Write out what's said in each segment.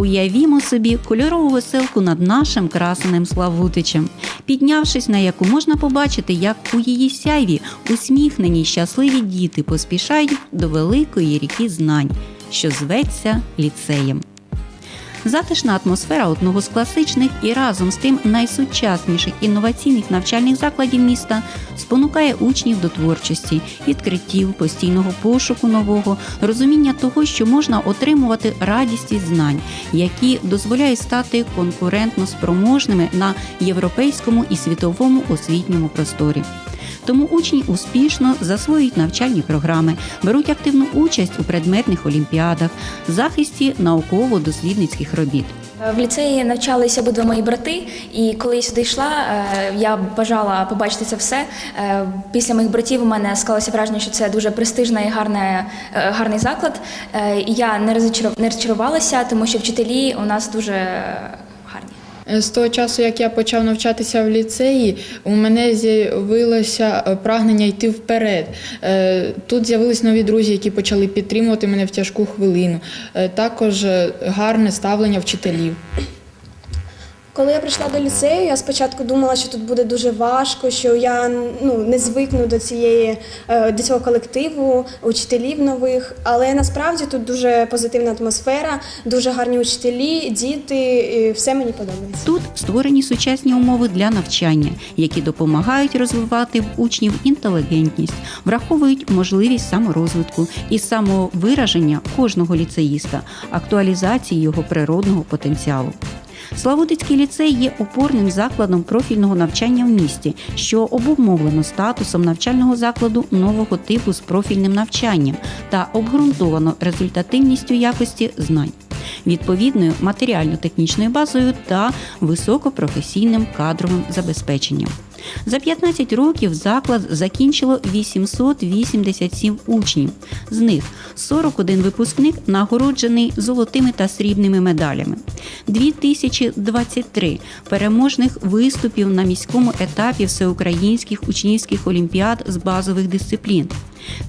Уявімо собі кольорову веселку над нашим красеним Славутичем, піднявшись на яку можна побачити, як у її сяйві усміхнені щасливі діти поспішають до великої ріки знань, що зветься ліцеєм. Затишна атмосфера одного з класичних і разом з тим найсучасніших інноваційних навчальних закладів міста спонукає учнів до творчості, відкриттів, постійного пошуку нового, розуміння того, що можна отримувати радість від знань, які дозволяють стати конкурентно спроможними на європейському і світовому освітньому просторі. Тому учні успішно засвоюють навчальні програми, беруть активну участь у предметних олімпіадах, захисті науково-дослідницьких робіт. В ліцеї навчалися обидва мої брати, і коли я сюди йшла, е, я бажала побачити це все. Е, Після моїх братів у мене склалося враження, що це дуже престижний і гарне, е, гарний заклад. Я не розчарувалася, тому що вчителі у нас дуже. З того часу, як я почав навчатися в ліцеї, у мене з'явилося е, прагнення йти вперед. Е, Тут з'явились нові друзі, які почали підтримувати мене в тяжку хвилину. Е, Також е, гарне ставлення вчителів. Коли я прийшла до ліцею, я спочатку думала, що тут буде дуже важко, що я ну, не звикну до цієї е, до цього колективу, учителів нових. Але насправді тут дуже позитивна атмосфера, дуже гарні учителі, діти, і все мені подобається. Тут створені сучасні умови для навчання, які допомагають розвивати в учнів інтелігентність, враховують можливість саморозвитку і самовираження кожного ліцеїста, актуалізації його природного потенціалу. Славутицький ліцей є опорним закладом профільного навчання в місті, що обумовлено статусом навчального закладу нового типу з профільним навчанням та обґрунтовано результативністю якості знань відповідною матеріально-технічною базою та високопрофесійним кадровим забезпеченням. За 15 років заклад закінчило 887 учнів. З них 41 випускник нагороджений золотими та срібними медалями, 2023 переможних виступів на міському етапі всеукраїнських учнівських олімпіад з базових дисциплін.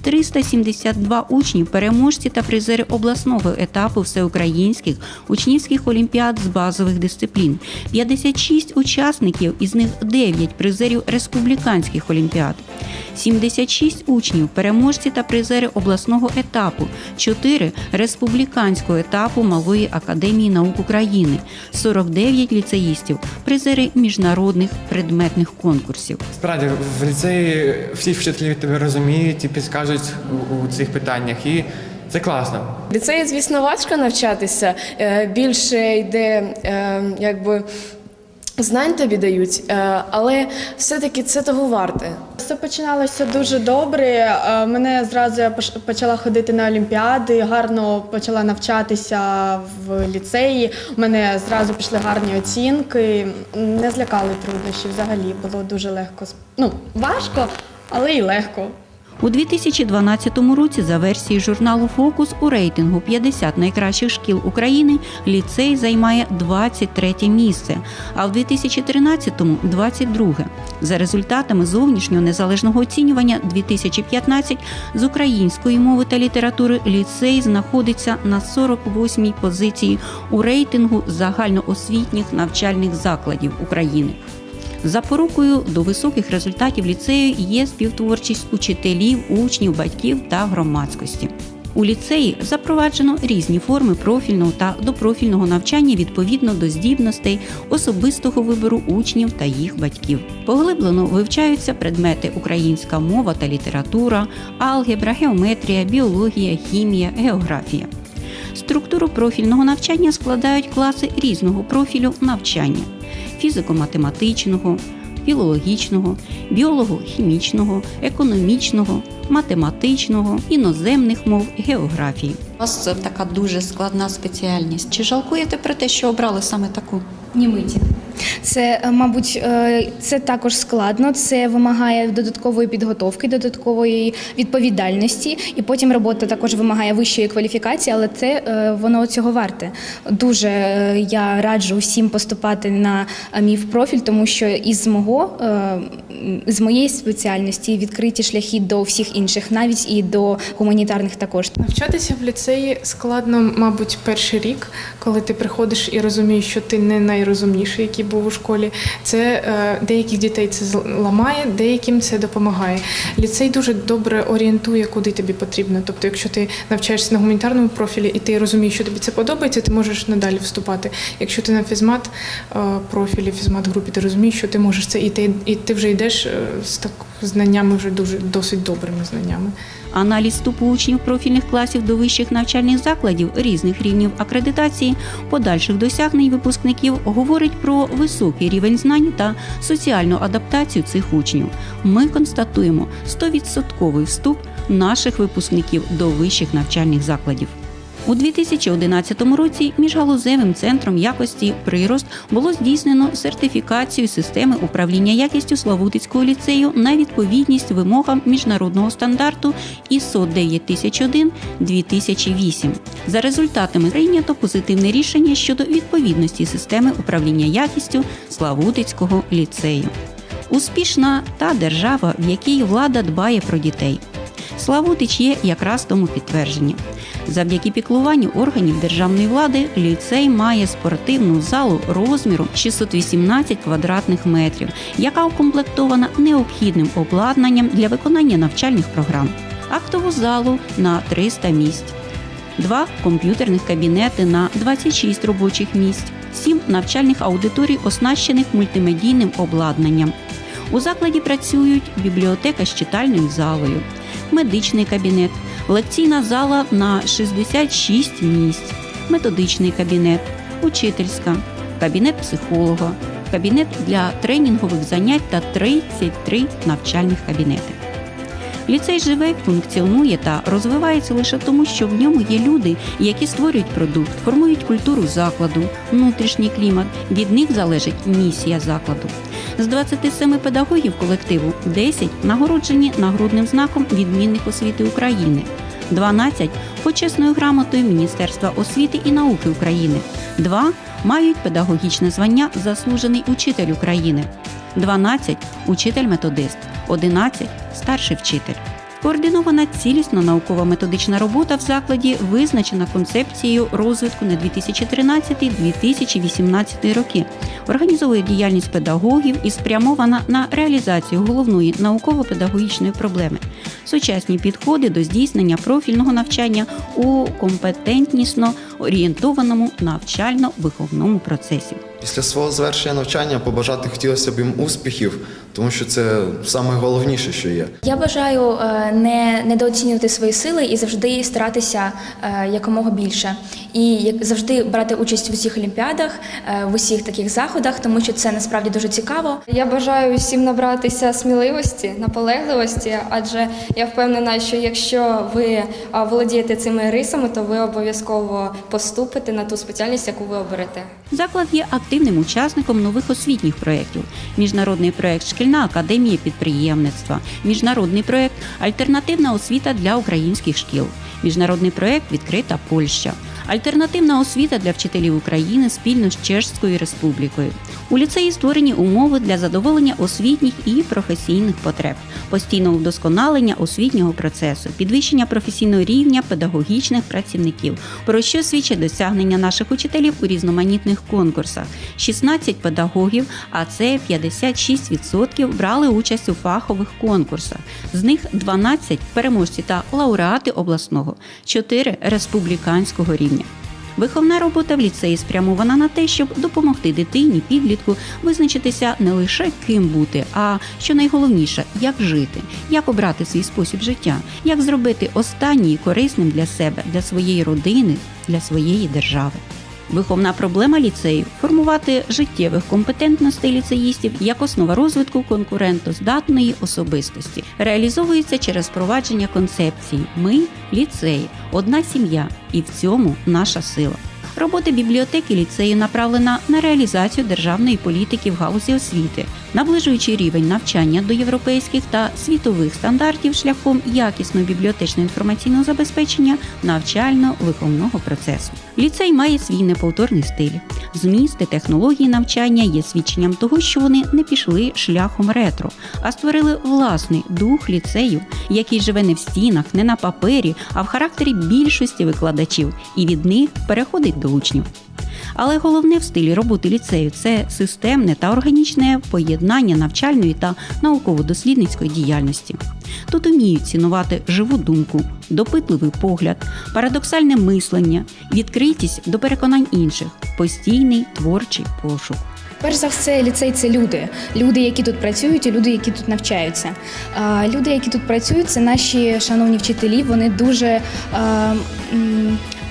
372 учні, переможці та призери обласного етапу всеукраїнських учнівських олімпіад з базових дисциплін, 56 учасників, із них 9 призерів республіканських олімпіад, 76 учнів, переможці та призери обласного етапу, 4 республіканського етапу Малої академії наук України, 49 ліцеїстів, призери міжнародних предметних конкурсів. Справді, в ліцеї всі вчителі тебе розуміють і підскажуть у, у цих питаннях, і це класно. Ліцеї, звісно, важко навчатися. Е, Більше йде е, якби. Знань тобі дають, е, але все-таки це того варте. Все починалося дуже добре. Мене зразу я почала ходити на олімпіади, гарно почала навчатися в ліцеї. У мене зразу пішли гарні оцінки. Не злякали труднощі взагалі. Було дуже легко. Ну, важко, але й легко. У 2012 році за версією журналу Фокус у рейтингу 50 найкращих шкіл України ліцей займає 23 місце, а в 2013-му – 22. За результатами зовнішнього незалежного оцінювання 2015 з української мови та літератури ліцей знаходиться на 48-й позиції у рейтингу загальноосвітніх навчальних закладів України. Запорукою до високих результатів ліцею є співтворчість учителів, учнів, батьків та громадськості. У ліцеї запроваджено різні форми профільного та допрофільного навчання відповідно до здібностей особистого вибору учнів та їх батьків. Поглиблено вивчаються предмети українська мова та література, алгебра, геометрія, біологія, хімія, географія. Структуру профільного навчання складають класи різного профілю навчання фізико-математичного, філологічного, біолого-хімічного, економічного, математичного, іноземних мов, географії. У вас така дуже складна спеціальність. Чи жалкуєте про те, що обрали саме таку? Ні миті. Це, е, мабуть, е, це також складно. Це вимагає додаткової підготовки, додаткової відповідальності, і потім робота також вимагає вищої кваліфікації, але це е, воно цього варте. Дуже я раджу всім поступати на мій профіль, тому що із мого з моєї спеціальності відкриті шляхи до всіх інших, навіть і до гуманітарних також. Навчатися в ліцеї складно, мабуть, перший рік, коли ти приходиш і розумієш, що ти не найрозумніший, який був у школі. Це е, деяких дітей це зламає, деяким це допомагає. Ліцей дуже добре орієнтує, куди тобі потрібно. Тобто, якщо ти навчаєшся на гуманітарному профілі і ти розумієш, що тобі це подобається, ти можеш надалі вступати. Якщо ти на фізмат е, профілі, фізмат групі, ти розумієш, що ти можеш це і ти, і ти вже йдеш е, з так знаннями, вже дуже досить добрими знаннями. Аналіз вступу учнів профільних класів до вищих навчальних закладів різних рівнів акредитації, подальших досягнень випускників говорить про високий рівень знань та соціальну адаптацію цих учнів. Ми констатуємо 100% вступ наших випускників до вищих навчальних закладів. У 2011 році міжгалузевим центром якості прирост було здійснено сертифікацію системи управління якістю Славутицького ліцею на відповідність вимогам міжнародного стандарту ISO 9001-2008. За результатами прийнято позитивне рішення щодо відповідності системи управління якістю Славутицького ліцею. Успішна та держава, в якій влада дбає про дітей. Славутич є якраз тому підтвердження. Завдяки піклуванню органів державної влади ліцей має спортивну залу розміром 618 квадратних метрів, яка укомплектована необхідним обладнанням для виконання навчальних програм, актову залу на 300 місць, два комп'ютерних кабінети на 26 робочих місць, сім навчальних аудиторій, оснащених мультимедійним обладнанням. У закладі працюють бібліотека з читальною залою, медичний кабінет, лекційна зала на 66 місць, методичний кабінет, учительська, кабінет психолога, кабінет для тренінгових занять та 33 навчальних кабінети. Ліцей живе, функціонує та розвивається лише тому, що в ньому є люди, які створюють продукт, формують культуру закладу, внутрішній клімат. Від них залежить місія закладу. З 27 педагогів колективу 10 нагороджені нагрудним знаком відмінних освіти України, 12 почесною грамотою Міністерства освіти і науки України, 2 мають педагогічне звання Заслужений учитель України, 12 учитель-методист, 11 старший вчитель. Координована цілісна наукова-методична робота в закладі визначена концепцією розвитку на 2013-2018 роки, організовує діяльність педагогів і спрямована на реалізацію головної науково-педагогічної проблеми, сучасні підходи до здійснення профільного навчання у компетентнісно орієнтованому навчально-виховному процесі. Після свого завершення навчання побажати хотілося б їм успіхів, тому що це найголовніше, що є. Я бажаю е, не недооцінювати свої сили і завжди старатися е, якомога більше. І як завжди брати участь в усіх олімпіадах, е, в усіх таких заходах, тому що це насправді дуже цікаво. Я бажаю всім набратися сміливості, наполегливості, адже я впевнена, що якщо ви володієте цими рисами, то ви обов'язково поступите на ту спеціальність, яку ви оберете. Заклад є активним учасником нових освітніх проєктів: міжнародний проєкт Шкільна академія підприємництва, міжнародний проект Альтернативна освіта для українських шкіл, міжнародний проект Відкрита Польща. Альтернативна освіта для вчителів України спільно з Чешською Республікою. У ліцеї створені умови для задоволення освітніх і професійних потреб, постійного вдосконалення освітнього процесу, підвищення професійного рівня педагогічних працівників, про що свідчить досягнення наших учителів у різноманітних конкурсах. 16 педагогів, а це 56% брали участь у фахових конкурсах. З них 12 переможці та лауреати обласного, 4 республіканського рівня. Виховна робота в ліцеї спрямована на те, щоб допомогти дитині, підлітку визначитися не лише ким бути, а що найголовніше, як жити, як обрати свій спосіб життя, як зробити останній корисним для себе, для своєї родини, для своєї держави. Виховна проблема ліцею формувати життєвих компетентностей ліцеїстів як основа розвитку конкурентоздатної особистості. Реалізовується через впровадження концепції Ми ліцей, одна сім'я, і в цьому наша сила. Робота бібліотеки ліцею направлена на реалізацію державної політики в галузі освіти, наближуючи рівень навчання до європейських та світових стандартів шляхом якісного бібліотечно-інформаційного забезпечення навчально-виховного процесу. Ліцей має свій неповторний стиль. Змісти технології навчання є свідченням того, що вони не пішли шляхом ретро, а створили власний дух ліцею, який живе не в стінах, не на папері, а в характері більшості викладачів, і від них переходить до учнів. Але головне в стилі роботи ліцею це системне та органічне поєднання навчальної та науково-дослідницької діяльності. Тут уміють цінувати живу думку, допитливий погляд, парадоксальне мислення, відкритість до переконань інших, постійний творчий пошук. Перш за все, ліцей це люди. Люди, які тут працюють, і люди, які тут навчаються. Люди, які тут працюють, це наші шановні вчителі. Вони дуже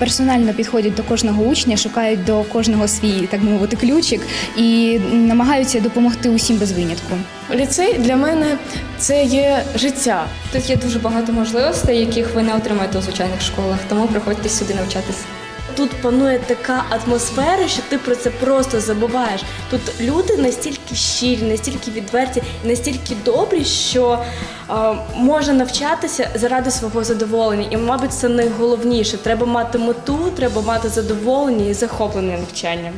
персонально підходять до кожного учня, шукають до кожного свій, так би мовити, ключик і намагаються допомогти усім без винятку. Ліцей для мене це є життя. Тут є дуже багато можливостей, яких ви не отримаєте у звичайних школах, тому приходьте сюди навчатися. Тут панує така атмосфера, що ти про це просто забуваєш. Тут люди настільки щирі, настільки відверті, настільки добрі, що е, можна навчатися заради свого задоволення. І, мабуть, це найголовніше. Треба мати мету, треба мати задоволення і захоплення навчанням.